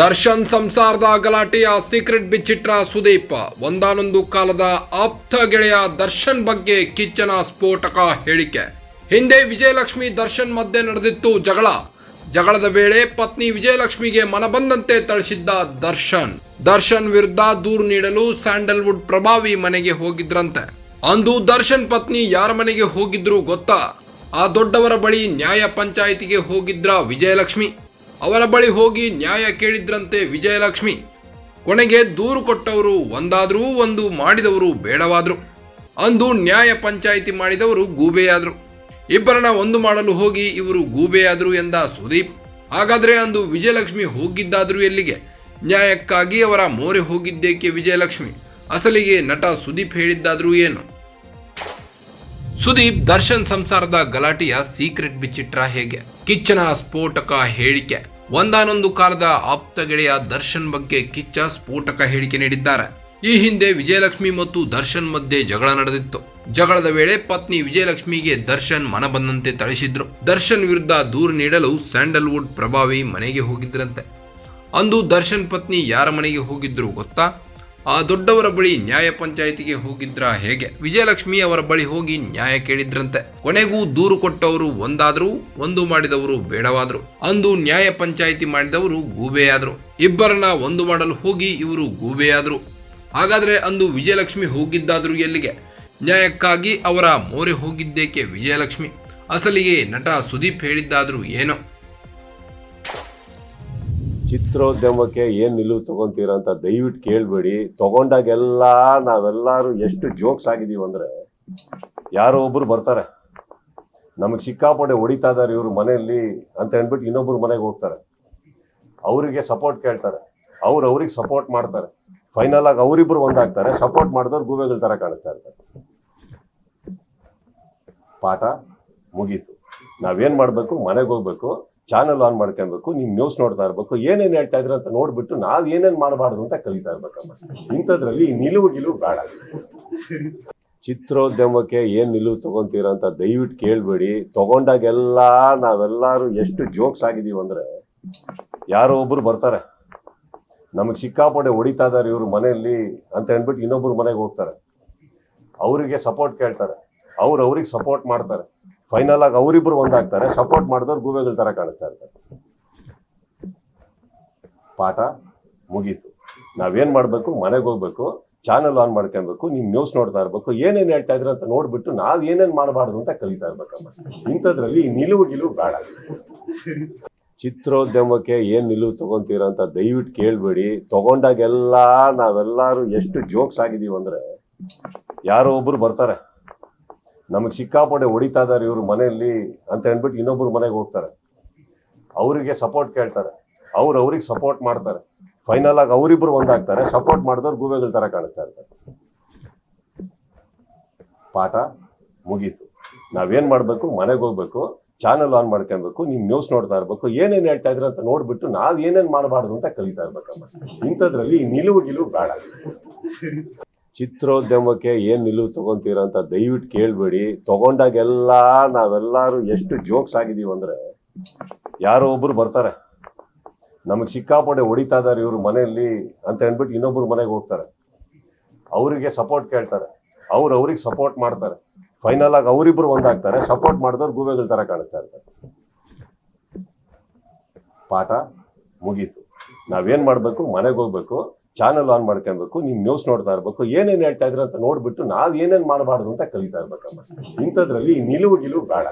ದರ್ಶನ್ ಸಂಸಾರದ ಗಲಾಟೆಯ ಸೀಕ್ರೆಟ್ ಬಿಚ್ಚಿಟ್ರ ಸುದೀಪ್. ಒಂದಾನೊಂದು ಕಾಲದ ಆಪ್ತ ಗೆಳೆಯ ದರ್ಶನ್ ಬಗ್ಗೆ ಕಿಚ್ಚನ ಸ್ಫೋಟಕ ಹೇಳಿಕೆ. ಹಿಂದೆ ವಿಜಯಲಕ್ಷ್ಮಿ ದರ್ಶನ್ ಮಧ್ಯೆ ನಡೆದಿತ್ತು ಜಗಳ. ಜಗಳದ ವೇಳೆ ಪತ್ನಿ ವಿಜಯಲಕ್ಷ್ಮಿಗೆ ಮನಬಂದಂತೆ ತಳಿಸಿದ್ದ ದರ್ಶನ್. ದರ್ಶನ್ ವಿರುದ್ಧ ದೂರು ನೀಡಲು ಸ್ಯಾಂಡಲ್ವುಡ್ ಪ್ರಭಾವಿ ಮನೆಗೆ ಹೋಗಿದ್ರಂತೆ. ಅಂದು ದರ್ಶನ್ ಪತ್ನಿ ಯಾರ ಮನೆಗೆ ಹೋಗಿದ್ರು ಗೊತ್ತಾ? ಆ ದೊಡ್ಡವರ ಬಳಿ ನ್ಯಾಯ ಪಂಚಾಯಿತಿಗೆ ಹೋಗಿದ್ರ ವಿಜಯಲಕ್ಷ್ಮಿ. ಅವರ ಬಳಿ ಹೋಗಿ ನ್ಯಾಯ ಕೇಳಿದ್ರಂತೆ ವಿಜಯಲಕ್ಷ್ಮಿ. ಕೊನೆಗೆ ದೂರು ಕೊಟ್ಟವರು ಒಂದಾದರೂ ಒಂದು ಮಾಡಿದವರು ಬೇಡವಾದರು. ಅಂದು ನ್ಯಾಯ ಪಂಚಾಯಿತಿ ಮಾಡಿದವರು ಗೂಬೆಯಾದರು. ಇಬ್ಬರನ್ನ ಒಂದು ಮಾಡಲು ಹೋಗಿ ಇವರು ಗೂಬೆಯಾದರು ಎಂದ ಸುದೀಪ್. ಹಾಗಾದರೆ ಅಂದು ವಿಜಯಲಕ್ಷ್ಮಿ ಹೋಗಿದ್ದಾದರೂ ಎಲ್ಲಿಗೆ? ನ್ಯಾಯಕ್ಕಾಗಿ ಅವರ ಮೋರೆ ಹೋಗಿದ್ದೇಕೆ ವಿಜಯಲಕ್ಷ್ಮಿ? ಅಸಲಿಗೆ ನಟ ಸುದೀಪ್ ಹೇಳಿದ್ದಾದರೂ ಏನು? ಸುದೀಪ್ ದರ್ಶನ್ ಸಂಸಾರದ ಗಲಾಟೆಯ ಸೀಕ್ರೆಟ್ ಬಿಚ್ಚಿಟ್ರ ಹೇಗೆ? ಕಿಚ್ಚನ ಸ್ಫೋಟಕ ಹೇಳಿಕೆ. ಒಂದಾನೊಂದು ಕಾಲದ ಆಪ್ತ ಗೆಳೆಯ ದರ್ಶನ್ ಬಗ್ಗೆ ಕಿಚ್ಚ ಸ್ಫೋಟಕ ಹೇಳಿಕೆ ನೀಡಿದ್ದಾರೆ. ಈ ಹಿಂದೆ ವಿಜಯಲಕ್ಷ್ಮಿ ಮತ್ತು ದರ್ಶನ್ ಮಧ್ಯೆ ಜಗಳ ನಡೆದಿತ್ತು. ಜಗಳದ ವೇಳೆ ಪತ್ನಿ ವಿಜಯಲಕ್ಷ್ಮಿಗೆ ದರ್ಶನ್ ಮನ ಬಂದಂತೆ ಥಳಿಸಿದ್ರು. ದರ್ಶನ್ ವಿರುದ್ಧ ದೂರು ನೀಡಲು ಸ್ಯಾಂಡಲ್ವುಡ್ ಪ್ರಭಾವಿ ಮನೆಗೆ ಹೋಗಿದ್ರಂತೆ. ಅಂದು ದರ್ಶನ್ ಪತ್ನಿ ಯಾರ ಮನೆಗೆ ಹೋಗಿದ್ರು ಗೊತ್ತಾ? ಆ ದೊಡ್ಡವರ ಬಳಿ ನ್ಯಾಯ ಪಂಚಾಯಿತಿಗೆ ಹೋಗಿದ್ರ ಹೇಗೆ? ವಿಜಯಲಕ್ಷ್ಮಿ ಅವರ ಬಳಿ ಹೋಗಿ ನ್ಯಾಯ ಕೇಳಿದ್ರಂತೆ. ಕೊನೆಗೂ ದೂರು ಕೊಟ್ಟವರು ಒಂದಾದರೂ, ಒಂದು ಮಾಡಿದವರು ಬೇಡವಾದ್ರು. ಅಂದು ನ್ಯಾಯ ಪಂಚಾಯಿತಿ ಮಾಡಿದವರು ಗೂಬೆಯಾದ್ರು. ಇಬ್ಬರನ್ನ ಒಂದು ಮಾಡಲು ಹೋಗಿ ಇವರು ಗೂಬೆಯಾದ್ರು. ಹಾಗಾದ್ರೆ ಅಂದು ವಿಜಯಲಕ್ಷ್ಮಿ ಹೋಗಿದ್ದಾದ್ರು ಎಲ್ಲಿಗೆ? ನ್ಯಾಯಕ್ಕಾಗಿ ಅವರ ಮೋರೆ ಹೋಗಿದ್ದೇಕೆ ವಿಜಯಲಕ್ಷ್ಮಿ? ಅಸಲಿಗೆ ನಟ ಸುದೀಪ್ ಹೇಳಿದ್ದಾದರೂ ಏನೋ? ಚಿತ್ರೋದ್ಯಮಕ್ಕೆ ಏನ್ ನಿಲುವು ತಗೊಂತೀರ ಅಂತ ದಯವಿಟ್ಟು ಕೇಳಬೇಡಿ. ತಗೊಂಡಾಗೆಲ್ಲ ನಾವೆಲ್ಲರೂ ಎಷ್ಟು ಜೋಕ್ಸ್ ಆಗಿದ್ದೀವಿ ಅಂದರೆ ಯಾರೋ ಒಬ್ಬರು ಬರ್ತಾರೆ. ನಮಗೆ ಸಿಕ್ಕಾಪಟ್ಟೆ ಹೊಡಿತಾ ಇದ್ದಾರೆ ಇವರು ಮನೆಯಲ್ಲಿ ಅಂತ ಹೇಳ್ಬಿಟ್ಟು ಇನ್ನೊಬ್ಬರು ಮನೆಗೆ ಹೋಗ್ತಾರೆ. ಅವರಿಗೆ ಸಪೋರ್ಟ್ ಕೇಳ್ತಾರೆ. ಅವ್ರು ಅವ್ರಿಗೆ ಸಪೋರ್ಟ್ ಮಾಡ್ತಾರೆ. ಫೈನಲ್ ಆಗಿ ಅವರಿಬ್ರು ಒಂದಾಗ್ತಾರೆ. ಸಪೋರ್ಟ್ ಮಾಡಿದವ್ರು ಗೂಬೆಗಳ ಥರ ಕಾಣಿಸ್ತಾ ಇರ್ತಾರೆ. ಪಾಠ ಮುಗೀತು. ನಾವೇನು ಮಾಡಬೇಕು? ಮನೆಗೆ ಹೋಗ್ಬೇಕು. ಚಾನಲ್ ಆನ್ ಮಾಡ್ಕೊಬೇಕು ನೀವು ನ್ಯೂಸ್ ನೋಡ್ತಾ ಇರ್ಬೇಕು, ಏನೇನ್ ಹೇಳ್ತಾ ಇದ್ರು ಅಂತ ನೋಡ್ಬಿಟ್ಟು ನಾವ್ ಏನೇನ್ ಮಾಡಬಾರ್ದು ಅಂತ ಕಲಿತಾ ಇರ್ಬೇಕಮ್ಮ ಇಂಥದ್ರಲ್ಲಿ ನಿಲುವು ಗಿಲುವು ಬೇಡ. ಚಿತ್ರೋದ್ಯಮಕ್ಕೆ ಏನ್ ನಿಲುವು ತಗೊಂತೀರ ಅಂತ ದಯವಿಟ್ಟು ಕೇಳ್ಬೇಡಿ. ತಗೊಂಡಾಗೆಲ್ಲ ನಾವೆಲ್ಲರೂ ಎಷ್ಟು ಜೋಕ್ಸ್ ಆಗಿದೀವಿ ಅಂದ್ರೆ ಯಾರೋ ಒಬ್ರು ಬರ್ತಾರೆ. ನಮಗೆ ಸಿಕ್ಕಾಪಟ್ಟೆ ಹೊಡಿತಾ ಇದಾರೆ ಇವ್ರ ಮನೆಯಲ್ಲಿ ಅಂತ ಹೇಳ್ಬಿಟ್ಟು ಇನ್ನೊಬ್ರು ಮನೆಗೆ ಹೋಗ್ತಾರೆ. ಅವರಿಗೆ ಸಪೋರ್ಟ್ ಕೇಳ್ತಾರೆ. ಅವ್ರು ಅವ್ರಿಗೆ ಸಪೋರ್ಟ್ ಮಾಡ್ತಾರೆ. ಫೈನಲ್ ಆಗಿ ಅವರಿಬ್ರು ಒಂದಾಗ್ತಾರೆ ಸಪೋರ್ಟ್ ಮಾಡಿದವ್ರು ಗೂಬೆಗಳ ತರ ಕಾಣಿಸ್ತಾ ಇರ್ತಾರೆ. ಪಾಠ ಮುಗೀತು. ನಾವೇನ್ ಮಾಡ್ಬೇಕು? ಮನೆಗೆ ಹೋಗ್ಬೇಕು ಚಾನಲ್ ಆನ್ ಮಾಡ್ಕೊಬೇಕು ನೀವು ನ್ಯೂಸ್ ನೋಡ್ತಾ ಇರ್ಬೇಕು, ಏನೇನ್ ಹೇಳ್ತಾ ಇದ್ರ ಅಂತ ನೋಡ್ಬಿಟ್ಟು ನಾವ್ ಏನೇನ್ ಮಾಡಬಾರ್ದು ಅಂತ ಕಲಿತಾ ಇರ್ಬೇಕಮ್ಮ ಇಂಥದ್ರಲ್ಲಿ ನಿಲುವು ಗಿಲುವು ಬೇಡ. ಚಿತ್ರೋದ್ಯಮಕ್ಕೆ ಏನ್ ನಿಲುವು ತಗೊಂತೀರ ಅಂತ ದಯವಿಟ್ಟು ಕೇಳ್ಬೇಡಿ. ತಗೊಂಡಾಗೆಲ್ಲ ನಾವೆಲ್ಲರೂ ಎಷ್ಟು ಜೋಕ್ಸ್ ಆಗಿದೀವಿ ಅಂದ್ರೆ, ಯಾರೋ ಒಬ್ರು ಬರ್ತಾರೆ. ನಮಗೆ ಸಿಕ್ಕಾಪಟ್ಟೆ ಹೊಡಿತಾ ಇದಾರೆ ಇವರು ಮನೆಯಲ್ಲಿ ಅಂತ ಹೇಳ್ಬಿಟ್ಟು ಇನ್ನೊಬ್ರು ಮನೆಗೆ ಹೋಗ್ತಾರೆ. ಅವರಿಗೆ ಸಪೋರ್ಟ್ ಕೇಳ್ತಾರೆ. ಅವ್ರು ಅವ್ರಿಗೆ ಸಪೋರ್ಟ್ ಮಾಡ್ತಾರೆ. ಫೈನಲ್ ಆಗಿ ಅವರಿಬ್ರು ಒಂದಾಗ್ತಾರೆ. ಸಪೋರ್ಟ್ ಮಾಡಿದವ್ರು ಗೂಬೆಗಳ ತರ ಕಾಣಿಸ್ತಾ ಇರ್ತಾರೆ. ಪಾಠ ಮುಗೀತು. ನಾವೇನ್ ಮಾಡ್ಬೇಕು? ಮನೆಗೆ ಹೋಗ್ಬೇಕು. ಚಾನಲ್ ಆನ್ ಮಾಡ್ಕೊಬೇಕು. ನೀವು ನ್ಯೂಸ್ ನೋಡ್ತಾ ಇರ್ಬೇಕು. ಏನೇನು ಹೇಳ್ತಾ ಇದ್ರೆ ಅಂತ ನೋಡ್ಬಿಟ್ಟು ನಾವ್ ಏನೇನ್ ಮಾಡಬಾರ್ದು ಅಂತ ಕಲಿತಾ ಇರ್ಬೇಕಮ್ಮ ಇಂಥದ್ರಲ್ಲಿ ನಿಲುವು ಗಿಲುವು ಬೇಡ. ಚಿತ್ರೋದ್ಯಮಕ್ಕೆ ಏನ್ ನಿಲುವು ತಗೊಂತೀರಾ ಅಂತ ದಯವಿಟ್ಟು ಕೇಳ್ಬೇಡಿ. ತಗೊಂಡಾಗೆಲ್ಲ ನಾವೆಲ್ಲರೂ ಎಷ್ಟು ಜೋಕ್ಸ್ ಆಗಿದೀವಿ ಅಂದ್ರೆ ಯಾರೋ ಒಬ್ರು ಬರ್ತಾರೆ. ನಮಗೆ ಸಿಕ್ಕಾಪಡೆ ಹೊಡಿತಾ ಇದಾರೆ ಇವರು ಮನೆಯಲ್ಲಿ ಅಂತ ಹೇಳ್ಬಿಟ್ಟು ಇನ್ನೊಬ್ರು ಮನೆಗೆ ಹೋಗ್ತಾರೆ. ಅವರಿಗೆ ಸಪೋರ್ಟ್ ಕೇಳ್ತಾರೆ. ಅವ್ರು ಅವ್ರಿಗೆ ಸಪೋರ್ಟ್ ಮಾಡ್ತಾರೆ. ಫೈನಲ್ ಆಗಿ ಅವರಿಬ್ರು ಒಂದಾಗ್ತಾರೆ. ಸಪೋರ್ಟ್ ಮಾಡಿದವ್ರು ಗೂಬೆಗಳ ತರ ಕಾಣಿಸ್ತಾ ಇರ್ತಾರೆ. ಪಾಠ ಮುಗೀತು. ನಾವೇನ್ ಮಾಡ್ಬೇಕು? ಮನೆಗೆ ಹೋಗ್ಬೇಕು ಚಾನಲ್ ಆನ್ ಮಾಡ್ಕೊಬೇಕು ನಿಮ್ ನ್ಯೂಸ್ ನೋಡ್ತಾ ಇರ್ಬೇಕು, ಏನೇನ್ ಹೇಳ್ತಾ ಇದ್ರ ಅಂತ ನೋಡ್ಬಿಟ್ಟು ನಾವ್ ಏನೇನ್ ಮಾಡಬಾರ್ದು ಅಂತ ಕಲಿತಾ ಇರ್ಬೇಕಮ್ಮ. ಇಂಥದ್ರಲ್ಲಿ ನಿಲುವು ಗಿಲುವು ಬೇಡ.